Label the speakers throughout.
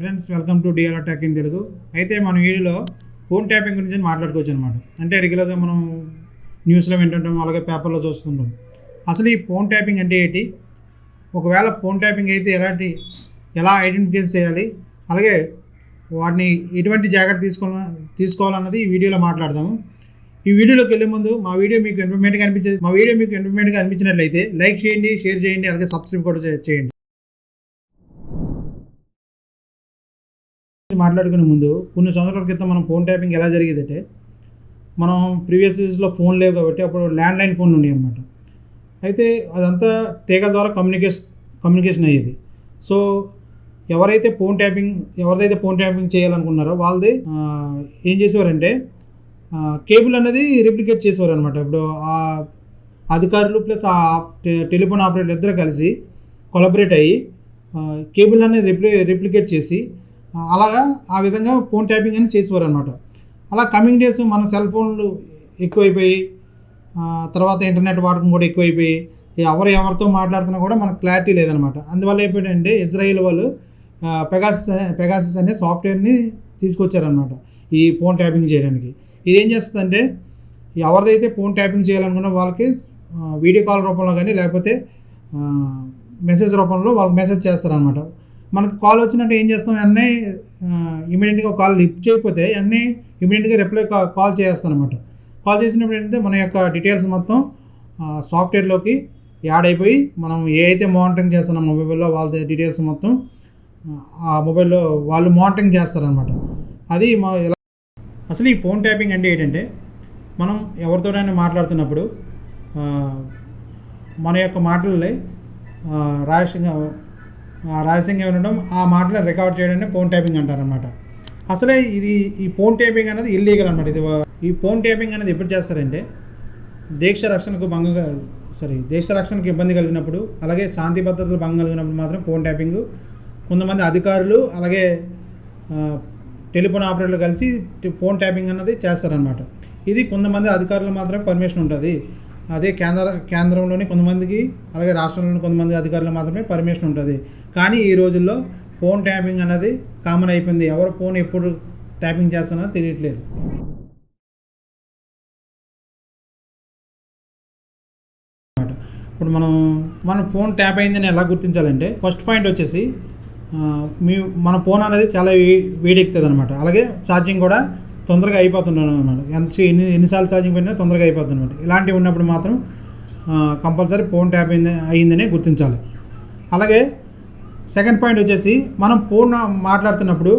Speaker 1: Friends welcome to DR attack in Telugu. అయితే మనం వీడియోలో ఫోన్ ట్యాపింగ్ గురించి మాట్లాడుకోవచ్చు అనమాట అంటే రెగ్యులర్గా మనం న్యూస్లో వింటుంటాం అలాగే పేపర్లో చూస్తుంటాం. అసలు ఈ ఫోన్ ట్యాపింగ్ అంటే ఏంటి? ఒకవేళ ఫోన్ ట్యాపింగ్ అయితే ఎలాంటి ఎలా ఐడెంటిఫై చేయాలి? అలాగే వాటిని ఎటువంటి జాగ్రత్త తీసుకోవాల తీసుకోవాలన్నది ఈ వీడియోలో మాట్లాడదాము. ఈ వీడియోలోకి వెళ్ళే ముందు మా వీడియో మీకు ఇన్ఫర్మేట్గా అనిపించేది మా వీడియో మీకు ఇన్ఫర్మేట్గా అనిపించినట్లయితే లైక్ చేయండి షేర్ చేయండి అలాగే సబ్స్క్రైబ్ కూడా చేయండి. మాట్లాడుకునే ముందు కొన్ని సంవత్సరాల క్రితం మనం ఫోన్ ట్యాపింగ్ ఎలా జరిగేదంటే మనం ప్రీవియస్ డేస్లో ఫోన్ లేవు కాబట్టి అప్పుడు ల్యాండ్ లైన్ ఫోన్ ఉన్నాయి అనమాట అయితే అదంతా తీగల ద్వారా కమ్యూనికేషన్ కమ్యూనికేషన్ అయ్యేది. సో ఎవరైతే ఫోన్ ట్యాపింగ్ ఎవరిదైతే ఫోన్ ట్యాపింగ్ చేయాలనుకున్నారో వాళ్ళది ఏం చేసేవారంటే కేబుల్ అనేది రిప్లికేట్ చేసేవారు అనమాట ఇప్పుడు ఆ అధికారులు ప్లస్ ఆ టెలిఫోన్ ఆపరేటర్ ఇద్దరు కలిసి కొలబరేట్ అయ్యి కేబుల్ అనేది రిప్లి రిప్లికేట్ చేసి అలాగా ఆ విధంగా ఫోన్ ట్యాపింగ్ అని చేసేవారు అనమాట అలా కమింగ్ డేస్ మన సెల్ ఫోన్లు ఎక్కువైపోయి తర్వాత ఇంటర్నెట్ వాడకం కూడా ఎక్కువైపోయి ఎవరు ఎవరితో మాట్లాడుతున్నా కూడా మనకు క్లారిటీ లేదనమాట అందువల్ల ఏంటంటే ఇజ్రాయిల్ వాళ్ళు పెగాసిస్ పెగాసిస్ అనే సాఫ్ట్వేర్ని తీసుకొచ్చారనమాట ఈ ఫోన్ ట్యాపింగ్ చేయడానికి. ఇది ఏం చేస్తుందంటే ఎవరిదైతే ఫోన్ ట్యాపింగ్ చేయాలనుకున్న వాళ్ళకి వీడియో కాల్ రూపంలో కానీ లేకపోతే మెసేజ్ రూపంలో వాళ్ళకి మెసేజ్ చేస్తారనమాట మనకు కాల్ వచ్చినట్టు ఏం చేస్తాం? అన్నీ ఇమీడియట్గా కాల్ లిఫ్ట్ చేయకపోతే అన్నీ ఇమీడియట్గా రిప్లై కాల్ చేస్తానమాట కాల్ చేసినప్పుడు ఏంటంటే మన యొక్క డీటెయిల్స్ మొత్తం సాఫ్ట్వేర్లోకి యాడ్ అయిపోయి మనం ఏ అయితే మానిటరింగ్ చేస్తున్నాం మొబైల్లో వాళ్ళ డీటెయిల్స్ మొత్తం ఆ మొబైల్లో వాళ్ళు మానిటరింగ్ చేస్తారనమాట అది మా ఎలా అసలు ఈ ఫోన్ ట్యాపింగ్ అంటే ఏంటంటే మనం ఎవరితోనైనా మాట్లాడుతున్నప్పుడు మన యొక్క మాటలని రహస్యంగా ఆ, ఉండడం ఆ మాటలు రికార్డ్ చేయడాన్ని ఫోన్ ట్యాపింగ్ అంటారనమాట అసలే ఇది ఈ ఫోన్ ట్యాపింగ్ అనేది ఇల్లీగల్ అనమాట ఇది ఈ ఫోన్ ట్యాపింగ్ అనేది ఎప్పుడు చేస్తారంటే దీక్ష రక్షణకు భంగంగా సారీ దేశ రక్షణకు ఇబ్బంది కలిగినప్పుడు అలాగే శాంతి భద్రతలు భంగం కలిగినప్పుడు మాత్రం ఫోన్ ట్యాపింగ్ కొంతమంది అధికారులు అలాగే టెలిఫోన్ ఆపరేటర్లు కలిసి ఫోన్ ట్యాపింగ్ అన్నది చేస్తారనమాట ఇది కొంతమంది అధికారులు మాత్రమే పర్మిషన్ ఉంటుంది. అదే కేంద్ర కేంద్రంలోని కొంతమందికి అలాగే రాష్ట్రంలోని కొంతమంది అధికారులు మాత్రమే పర్మిషన్ ఉంటుంది. కానీ ఈ రోజుల్లో ఫోన్ ట్యాపింగ్ అనేది కామన్ అయిపోయింది. ఎవరు ఫోన్ ఎప్పుడు ట్యాపింగ్ చేస్తున్నారో తెలియట్లేదు. ఇప్పుడు మనం మన ఫోన్ ట్యాప్ అయిందని ఎలా గుర్తించాలంటే ఫస్ట్ పాయింట్ వచ్చేసి మీ మన ఫోన్ అనేది చాలా వేడెక్కుతుంది అనమాట అలాగే ఛార్జింగ్ కూడా తొందరగా అయిపోతున్నాను అనమాట ఎంత ఎన్ని ఎన్నిసార్లు ఛార్జింగ్ పెట్టినా తొందరగా అయిపోతుంది అనమాట ఇలాంటివి ఉన్నప్పుడు మాత్రం కంపల్సరీ ఫోన్ ట్యాప్ అయింది అయిందని గుర్తించాలి. అలాగే సెకండ్ పాయింట్ వచ్చేసి మనం ఫోన్ మాట్లాడుతున్నప్పుడు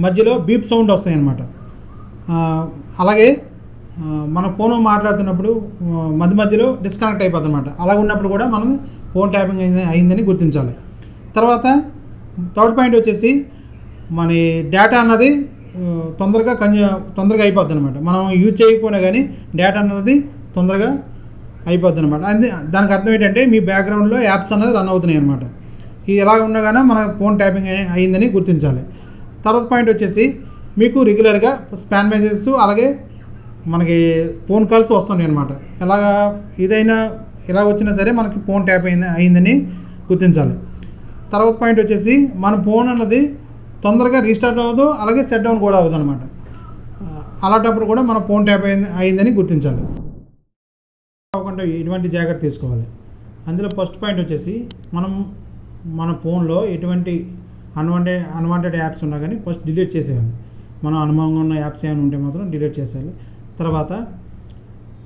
Speaker 1: మధ్యలో బీప్ సౌండ్ వస్తాయి అనమాట అలాగే మన ఫోన్ మాట్లాడుతున్నప్పుడు మధ్య మధ్యలో డిస్కనెక్ట్ అయిపోతుంది అనమాట అలా ఉన్నప్పుడు కూడా మనం ఫోన్ ట్యాపింగ్ అయింది అయిందని గుర్తించాలి. తర్వాత థర్డ్ పాయింట్ వచ్చేసి మన డేటా అన్నది తొందరగా కన్య తొందరగా అయిపోద్ది అనమాట మనం యూజ్ చేయకపోయినా కానీ డేటా అన్నది తొందరగా అయిపోద్ది అనమాట అది దానికి అర్థం ఏంటంటే మీ బ్యాక్గ్రౌండ్లో యాప్స్ అన్నది రన్ అవుతున్నాయి అనమాట ఇది ఎలా ఉండగానే మన ఫోన్ ట్యాపింగ్ అయిందని గుర్తించాలి. తర్వాత పాయింట్ వచ్చేసి మీకు రెగ్యులర్గా స్పాన్ మెసేజెస్ అలాగే మనకి ఫోన్ కాల్స్ వస్తున్నాయి అనమాట ఎలాగా ఏదైనా ఎలా వచ్చినా సరే మనకి ఫోన్ ట్యాప్ అయింది అయిందని గుర్తించాలి. తర్వాత పాయింట్ వచ్చేసి మన ఫోన్ అన్నది తొందరగా రీస్టార్ట్ అవ్వదు అలాగే సెట్ డౌన్ కూడా అవ్వదు అనమాట అలాంటప్పుడు కూడా మన ఫోన్ ట్యాప్ అయింది అయిందని గుర్తించాలి. అవ్వకుండా ఎటువంటి జాగ్రత్త తీసుకోవాలి. అందులో ఫస్ట్ పాయింట్ వచ్చేసి మనం మన ఫోన్లో ఎటువంటి అన్వాంటెడ్ అన్వాంటెడ్ యాప్స్ ఉన్నా కానీ ఫస్ట్ డిలీట్ చేసేయాలి. మనం అనుభవంగా ఉన్న యాప్స్ ఏమైనా ఉంటే మాత్రం డిలీట్ చేసేయాలి. తర్వాత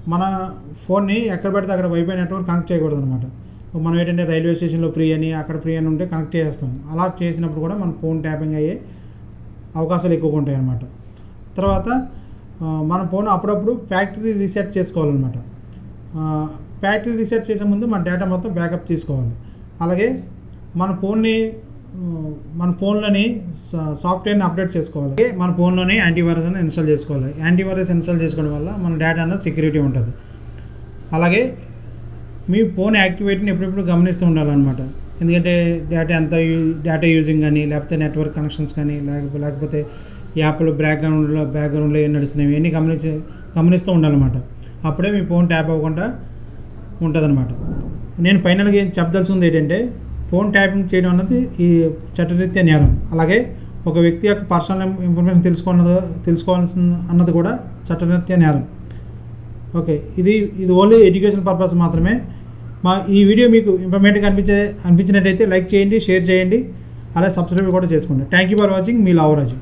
Speaker 1: మన ఫోన్ని ఎక్కడ పెడితే అక్కడ వైఫై నెట్వర్క్ కనెక్ట్ చేయకూడదు అనమాట మనం ఏంటంటే రైల్వే స్టేషన్లో ఫ్రీ అని అక్కడ ఫ్రీ అని ఉంటే కనెక్ట్ చేస్తాం అలా చేసినప్పుడు కూడా మన ఫోన్ ట్యాపింగ్ అయ్యే అవకాశాలు ఎక్కువగా ఉంటాయి అన్నమాట. తర్వాత మన ఫోన్ అప్పుడప్పుడు ఫ్యాక్టరీ రీసెట్ చేసుకోవాలన్నమాట. ఫ్యాక్టరీ రీసెట్ చేసే ముందు మన డేటా మొత్తం బ్యాకప్ తీసుకోవాలి. అలాగే మన ఫోన్ని మన ఫోన్లోని సాఫ్ట్వేర్ని అప్డేట్ చేసుకోవాలి. అలాగే మన ఫోన్లోనే యాంటీవైరస్ అని ఇన్స్టాల్ చేసుకోవాలి. యాంటీవైరస్ ఇన్స్టాల్ చేసుకోవడం వల్ల మన డేటా అన్నది సెక్యూరిటీ ఉంటుంది. అలాగే మీ ఫోన్ యాక్టివేట్ని ఎప్పుడెప్పుడు గమనిస్తూ ఉండాలన్నమాట. ఎందుకంటే డేటా ఎంత యూ- డేటా యూజింగ్ కానీ లేకపోతే నెట్వర్క్ కనెక్షన్స్ కానీ లేకపోతే లేకపోతే యాప్లు బ్యాక్గ్రౌండ్లో బ్యాక్గ్రౌండ్లో ఏం నడుస్తున్నాయి ఇవన్నీ గమనించి గమనిస్తూ ఉండాలన్నమాట. అప్పుడే మీ ఫోన్ ట్యాప్ అవ్వకుండా ఉంటుందన్నమాట. నేను ఫైనల్గా ఏం చెప్పదలసింది ఏంటంటే ఫోన్ ట్యాపింగ్ చేయడం అన్నది ఈ చట్టరీత్యా నేరం. అలాగే ఒక వ్యక్తి యొక్క పర్సనల్ ఇన్ఫర్మేషన్ తెలుసుకున్నది తెలుసుకోవాల్సిన అన్నది కూడా చట్టరీత్యా నేరం. ఓకే ఇది ఇది ఓన్లీ ఎడ్యుకేషన్ పర్పస్ మాత్రమే. మా ఈ వీడియో మీకు ఇన్ఫర్మేటివ్గా అనిపించే అనిపించినట్టయితే లైక్ చేయండి షేర్ చేయండి. అలాగే సబ్స్క్రైబ్ కూడా చేసుకోండి. థ్యాంక్ యూ ఫర్ వాచింగ్ మీ లావరాజు